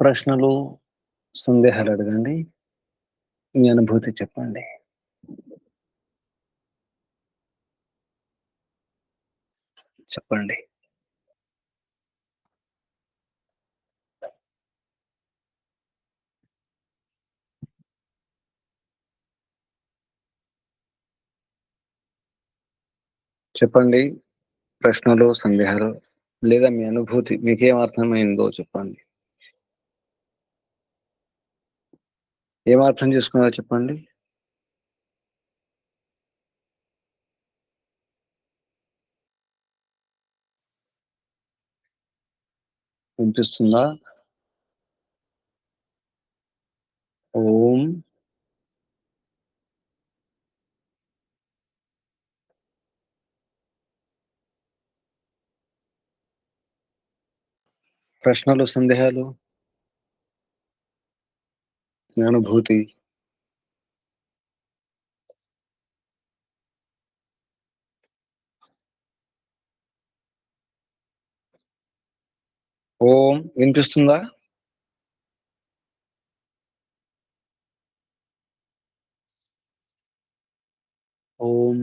ప్రశ్నలు, సందేహాలు అడగండి. మీ అనుభూతి చెప్పండి. చెప్పండి. చెప్పండి. ప్రశ్నలు, సందేహాలు లేదా మీ అనుభూతి మీకేం అర్థమైందో చెప్పండి. ఏం అర్థం చేసుకున్నారో చెప్పండి. వినిపిస్తుందా? ఓం ప్రశ్నలు, సందేహాలు మీ అనుభూతి ఓం వినిపిస్తుందా? ఓం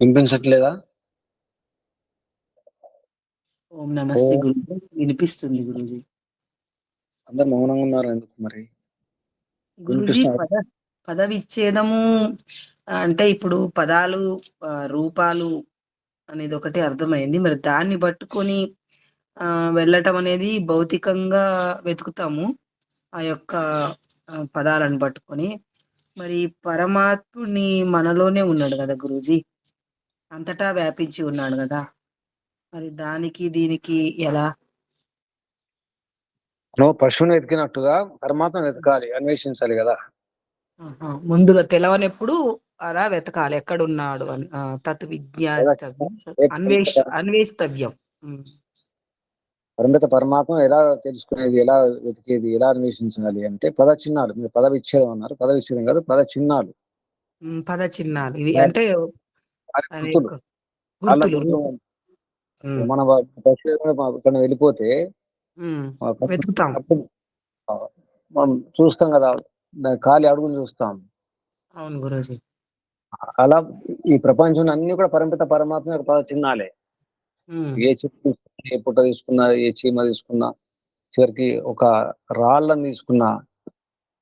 వినిపించట్లేదా? ఓం నమస్తే. గురుజీ వినిపిస్తుంది గురుజీ అందరు మౌనంగా ఉన్నారు ఎందుకు మరి? గురుజీ? పద పద విచ్ఛేదము అంటే ఇప్పుడు పదాలు రూపాలు అనేది ఒకటి అర్థమైంది మరి దాన్ని పట్టుకొని ఆ వెళ్ళటం అనేది భౌతికంగా వెతుకుతాము ఆ యొక్క పదాలను పట్టుకొని మరి పరమాత్ముని మనలోనే ఉన్నాడు కదా గురూజీ అంతటా వ్యాపించి ఉన్నాడు కదా. మరి దానికి దీనికి ఎలా? నువ్వు పశువుని వెతికినట్టుగా పరమాత్మను వెతకాలి అన్వేషించాలి కదా. ముందుగా తెలవనెప్పుడు అలా వెతకాలి ఎక్కడున్నాడు అని తత్ అన్వేష్ అన్వేషితవ్యం. పరిమిత పరమాత్మ ఎలా తెలుసుకునేది ఎలా వెతికేది ఎలా అన్వేషించాలి అంటే పద చిహ్నాలు మీరు పద విచ్ఛేదం అన్నారు పద విచ్ఛేదం కాదు పద చిహ్నాలు. ఉమ్, పద చిహ్నాలు. ఇవి Right. అంటే మన పశువు వెళ్ళిపోతే వెతుకుతాం. మనం చూస్తాం కదా కాలి అడుగులు చూస్తాం. అవును గురూజీ. అలా ఈ ప్రపంచం అన్ని కూడా పరిమిత పరమాత్మ యొక్క పద చిహ్నాలే ఏ చెట్టు తీసుకున్నా, ఏ పుట్ట తీసుకున్నా ఏ చీమ తీసుకున్నా చివరికి ఒక రాళ్ళని తీసుకున్నా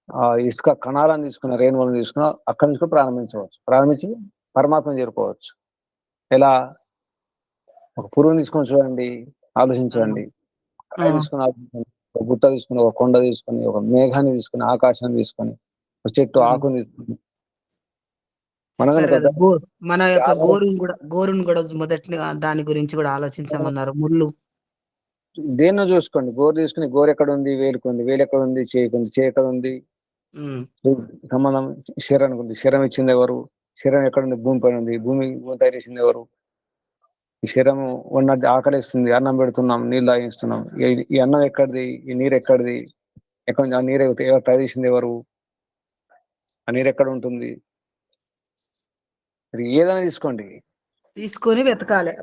ఆ ఇసుక కణాలను తీసుకున్న రేణువులను తీసుకున్నా అక్కడి నుంచి కూడా ప్రారంభించవచ్చు. ప్రారంభించి పరమాత్మ చేరుకోవచ్చు. ఎలా? ఒక పురుగుని తీసుకొని చూడండి ఆలోచించండి. తీసుకుని ఆలోచించండి ఒక గుట్ట తీసుకుని ఒక కొండ తీసుకుని ఒక మేఘాన్ని తీసుకుని ఆకాశాన్ని తీసుకొని ఒక చెట్టు. ఆకుని తీసుకుని. మనం యొక్క గోరుని కూడా గోరుని కూడా మొదటిగా దాని గురించి కూడా ఆలోచించమన్నారు. ముళ్ళు. దేన్నో చూసుకోండి. గోరు తీసుకుని గోరు ఎక్కడ ఉంది వేలుకుంది. వేలు ఎక్కడ ఉంది చేయకుంది చేయి ఎక్కడ ఉంది సంబంధం శరీరానికి ఉంది. శరీరం ఇచ్చింది ఎవరు? శరీరం ఎక్కడ ఉంది? భూమి పైన ఉంది. భూమి భూమి తయారు చేసింది ఎవరు? ఈ శరీరం ఉన్నది ఆకలిస్తుంది. అన్నం పెడుతున్నాం నీళ్ళు తాగిస్తున్నాం. ఈ- అన్నం ఎక్కడిది? ఈ నీరు ఎక్కడిది? ఎక్కడ? ఆ నీరు ఎవరు తయారు చేసింది ఎవరు? ఆ నీరు ఎక్కడ ఉంటుంది? మరి ఏదైనా తీసుకోండి. తీసుకొని వెతకాలి.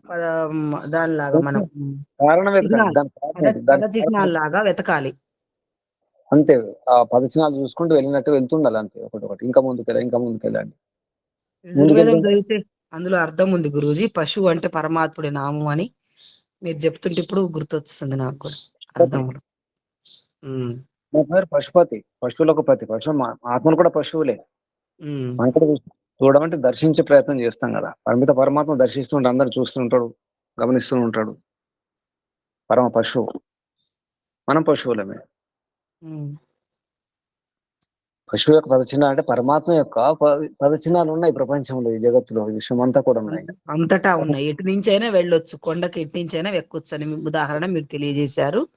దానిలాగా మనం. కారణం పద చిహ్నాల్లాగా వెతకాలి. అంతే. ఆ పదచనాలు చూసుకుంటూ వెళ్ళినట్టు వెళ్తుండాలి అంతే. ఒకటి ఒకటి ఇంకా ముందుకెళ్ళ ఇంకా ముందుకెళ్ళండి యజుర్వేదం ముందుకెళ్తే- చదివితే అందులో అర్థం ఉంది గురూజీ. పశువు అంటే పరమాత్ముడి నామం అని మీరు చెప్తుంటే ఇప్పుడు గుర్తొస్తుంది నాకు కూడా. అర్థం పేరు పశుపతి. పశువులకు పతి పశువు మా ఆత్మలు కూడా పశువులే. మనం కూడా. చూడమంటే దర్శించే ప్రయత్నం చేస్తాం కదా. పరిమిత పరమాత్మ దర్శిస్తుంటే అందరు చూస్తుంటాడు గమనిస్తూ ఉంటాడు. పరమ పశువు. మనం పశువులమే. పశువు యొక్క పదచిహ్నాలు అంటే పరమాత్మ యొక్క ప- పదచిహ్నాలు ఉన్నాయి ప్రపంచంలో ఈ జగత్తులో ఈ విశ్వం అంతా కూడా ఉన్నాయి. అంత- అంతటా ఉన్నాయి. ఎటు నుంచైనా వెళ్ళొచ్చు కొండకి ఎటు నుంచైనా ఎక్కొచ్చు అని మీ ఉదాహరణ మీరు తెలియజేశారు.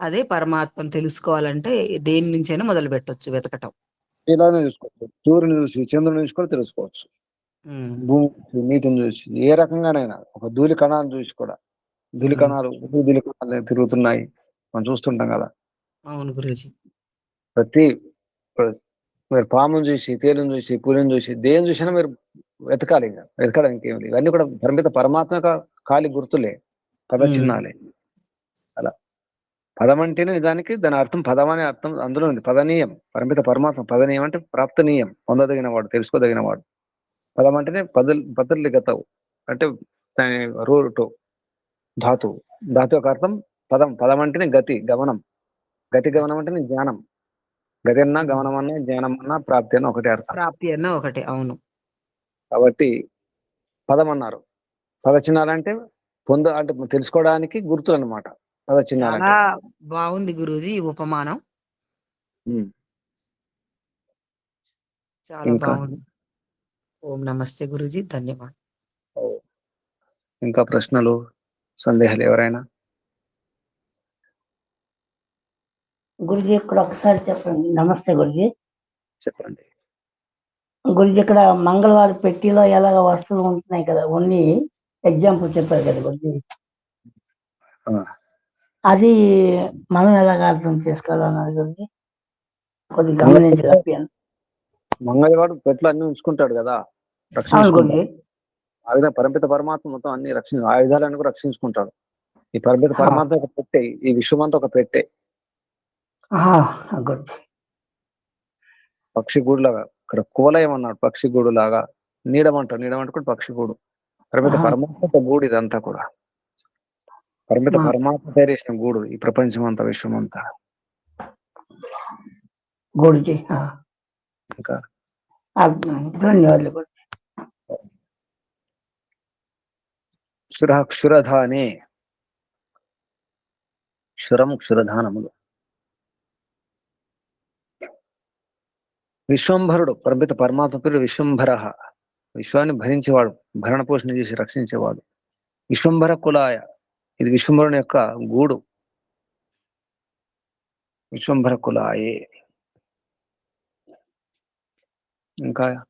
అదే పరమాత్మను తెలుసుకోవాలంటే దేని నుంచైనా మొదలు పెట్టొచ్చు వెతకటం. ఇలానే చూసుకోవచ్చు. సూర్యుని చూసి చంద్రుని చూసి కూడా తెలుసుకోవచ్చు. భూమి చూసి, నీటిని చూసి ఏ రకంగానైనా ఒక ధూళి కణాలను చూసి కూడా. ధూళి. కణాలు ధూళి కణాలు తిరుగుతున్నాయి. మనం చూస్తుంటాం కదా. అవును గురూజీ. ప్రతి ప్ర- మీరు పామును చూసి తేలును చూసి పులిని చూసి దేని చూసినా మీరు వెతకాలి ఇంకా. వెతకడం ఇంకేం లేదు. ఇవన్నీ కూడా పరిమిత పరమాత్మ కాలి గుర్తులే. పద. చిహ్నాలే. అలా. పదం అంటేనే నిజానికి దాని అర్థం పదం అనే అర్థం అందులో ఉంది. పదనీయం. పరిమిత పరమాత్మ పదనీయం అంటే ప్రాప్తనీయం. పొందదగిన వాడు తెలుసుకోదగిన వాడు పదం అంటేనే పదులు పదులు గతవు. అంటే రూటు ధాతువు. ధాతు యొక్క అర్థం పదం. పదం అంటేనే గతి గమనం. గతి గమనం అంటేనే జ్ఞానం. గతి అన్నా గమనం అన్నా జ్ఞానం అన్నా ప్రాప్తి అన్నా ఒకటే అర్థం. ప్రాప్తి అన్న ఒకటే అవును. కాబట్టి పదం అన్నారు పద చిహ్నాలంటే పొంద అంటే తెలుసుకోవడానికి గుర్తులు అనమాట పద చాలా చిహ్నాలంటే బాగుంది గురూజీ ఉపమానం. చాలా? బాగుంది. ఓం నమస్తే గురూజీ ధన్యవాదాలు. ఇంకా ప్రశ్నలు సందేహాలు ఎవరైనా? గురుజీ ఇక్కడ ఒకసారి చెప్పండి. నమస్తే గురుజీ. చెప్పండి. గురుజీ ఇక్కడ మంగళవారం పెట్టిలో ఎలాగ వస్తువులు ఉంటున్నాయి కదా ఓన్లీ ఎగ్జాంపుల్ చెప్పారు కదా గురుజీ. అది మనం ఎలాగ అర్థం చేసుకోవాలన్నారు గురుజీ? కొద్దిగా గమనించి తప్పాను మంగళవాడు పెట్లు అన్ని ఉంచుకుంటాడు కదా ఆయుధ పరిమిత పరమాత్మ మొత్తం అన్ని రక్షి ఆయుధాలను కూడా రక్షించుకుంటాడు. ఈ పరిమిత పరమాత్మ ఒక పెట్టే ఈ విశ్వమంతా ఒక పెట్టే. పక్షి గూడు. లాగా ఇక్కడ కువలయం అన్నాడు పక్షి గూడు లాగా నీడమంటాడు నీడమంటే కూడా పక్షి గూడు. పరిమిత. పరమాత్మ గూడు ఇదంతా కూడా. పరిమిత. పరమాత్మ తయారు చేసిన గూడు ఈ ప్రపంచం అంతా విశ్వం అంతా ఇంకా. ధన్యవాదాలు క్షుర క్షురధానే క్షురం క్షురధానములు విశ్వంభరుడు పరిమిత పరమాత్మ పేరు విశ్వంభర. విశ్వాన్ని భరించేవాడు భరణ పోషణ చేసి రక్షించేవాడు. విశ్వంభర కులాయ ఇది విశ్వంభరుని యొక్క గూడు. విశ్వంభర కులాయే. ఇంకా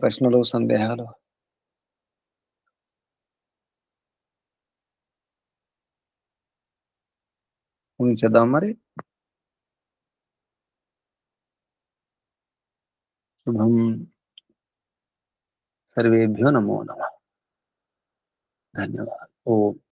ప్రశ్నలు సందేహాలు? ఊహించేద్దాం మరి? శుభం సర్వేభ్యో నమో నమ ధన్యవాదాలు ఓం